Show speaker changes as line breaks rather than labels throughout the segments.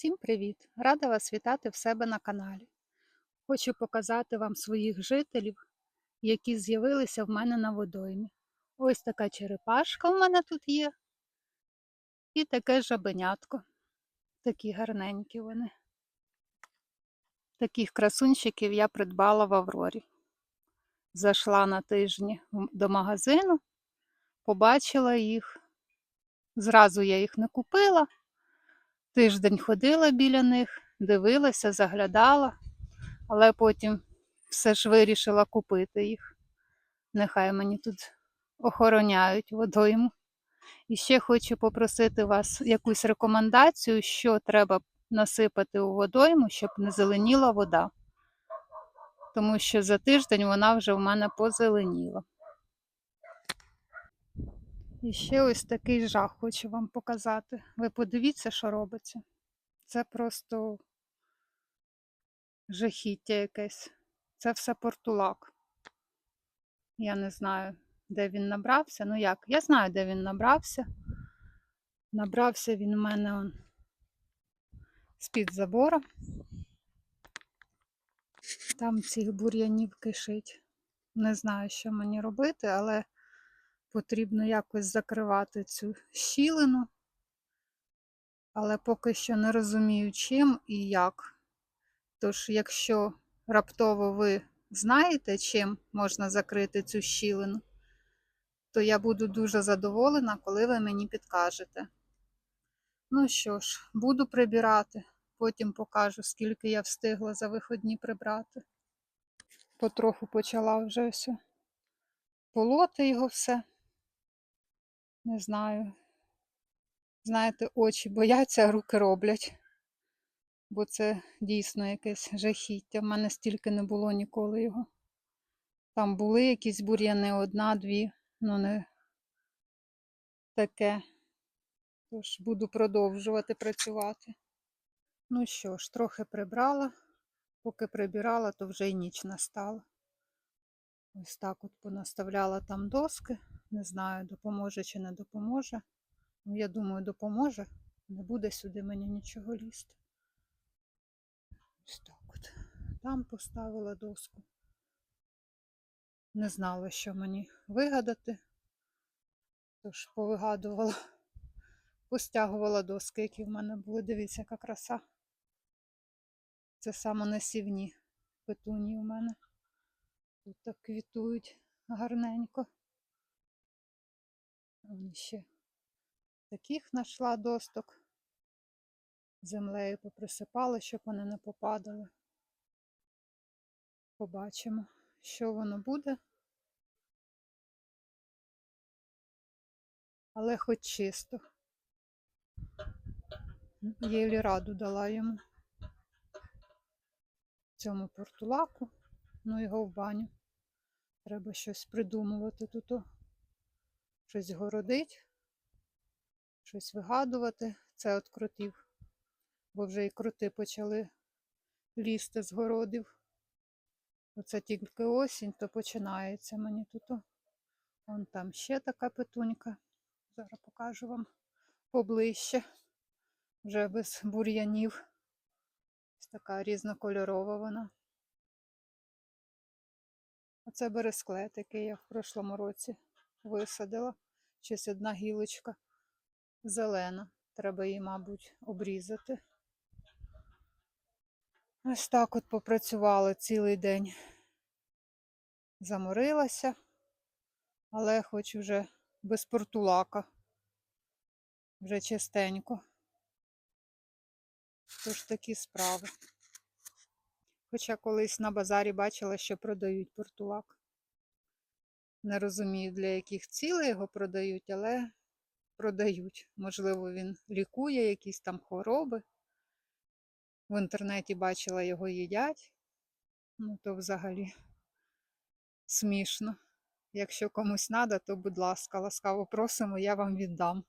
Усім привіт! Рада вас вітати в себе на каналі. Хочу показати вам своїх жителів, які з'явилися в мене на водоймі. Ось така черепашка в мене тут є. І таке жабенятко. Такі гарненькі вони. Таких красунчиків я придбала в Аврорі. Зайшла на тижні до магазину, побачила їх. Зразу я їх не купила. Тиждень ходила біля них, дивилася, заглядала, але потім все ж вирішила купити їх. Нехай мені тут охороняють водойму. І ще хочу попросити вас якусь рекомендацію, що треба насипати у водойму, щоб не зеленіла вода. Тому що за тиждень вона вже в мене позеленіла. І ще ось такий жах хочу вам показати. Ви подивіться, що робиться. Це просто жахіття якесь. Це все портулак. Я не знаю, де він набрався. Ну як? Я знаю, де він набрався. Набрався він у мене он з-під забора. Там цих бур'янів кишить. Не знаю, що мені робити, але потрібно якось закривати цю щілину. Але поки що не розумію, чим і як. Тож, якщо раптово ви знаєте, чим можна закрити цю щілину, то я буду дуже задоволена, коли ви мені підкажете. Ну що ж, буду прибирати, потім покажу, скільки я встигла за виходні прибрати. Потроху почала вже все полоти його все. Не знаю. Знаєте, очі бояться, а руки роблять. Бо це дійсно якесь жахіття. В мене стільки не було ніколи його. Там були якісь бур'яни, одна-дві, ну не таке. Тож буду продовжувати працювати. Ну що ж, трохи прибрала. Поки прибирала, то вже й ніч настала. Ось так от понаставляла там доски. Не знаю, допоможе чи не допоможе. Ну, я думаю, допоможе. Не буде сюди мені нічого лізти. Ось так от. Там поставила доску. Не знала, що мені вигадати. Тож повигадувала, постягувала доски, які в мене були. Дивіться, яка краса. Це самонасівні петуні у мене. Тут так квітують гарненько. Вон ще таких знайшла досток. Землею поприсипала, щоб вони не попадали. Побачимо, що воно буде. Але хоч чисто. Єлі раду дала йому цьому портулаку, ну його в баню. Треба щось придумувати тут. Щось городить, щось вигадувати. Це от кротів. Бо вже і кроти почали лізти з городів. Оце тільки осінь, то починається мені тут. Вон там ще така петунька. Зараз покажу вам поближче. Вже без бур'янів. Ось така різнокольорова вона. Оце бересклет, який я в прошлому році висадила. Щось одна гілочка зелена. Треба її, мабуть, обрізати. Ось так от попрацювала цілий день. Заморилася, але хоч вже без портулака. Вже чистенько. Тож такі справи. Хоча колись на базарі бачила, що продають портулак. Не розумію, для яких цілей його продають, але продають. Можливо, він лікує якісь там хвороби. В інтернеті бачила, його їдять. Ну, то взагалі смішно. Якщо комусь треба, то, будь ласка, ласкаво просимо, я вам віддам.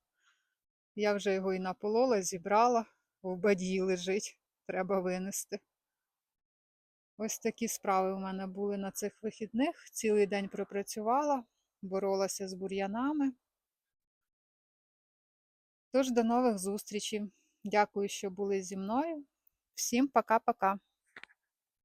Я вже його і наполола, зібрала, в бадії лежить, треба винести. Ось такі справи у мене були на цих вихідних. Цілий день пропрацювала, боролася з бур'янами. Тож до нових зустрічей. Дякую, що були зі мною. Всім пока-пока.